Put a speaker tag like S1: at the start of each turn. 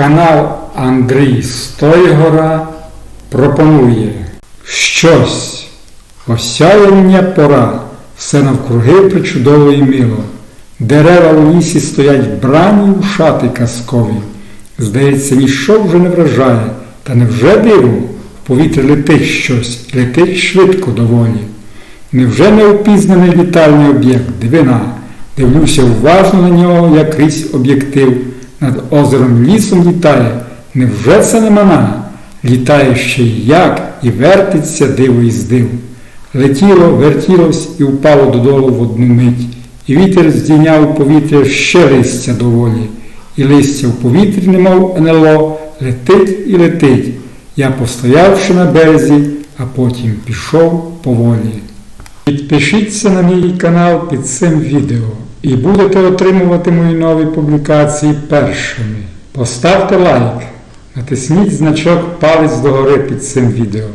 S1: Канал Андрій Стойгора пропонує щось, осяяння пора, все навкруги причудово і мило. Дерева у лісі стоять вбрані у шати казкові. Здається, ніщо вже не вражає, та невже диво? В повітрі летить щось, летить швидко доволі. Невже неопізнаний літальний об'єкт, дивина? Дивлюся уважно на нього, як крізь об'єктив. Над озером лісом літає. Невже це не мана? Літає ще й як і вертиться диво із див. Летіло, вертілось і впало додолу в одну мить. І вітер здійняв повітря ще листя доволі. І листя в повітрі, немов НЛО, летить і летить. Я постоявши на березі, а потім пішов поволі. Підпишіться на мій канал під цим відео і будете отримувати мої нові публікації першими. Поставте лайк, натисніть значок палець догори під цим відео.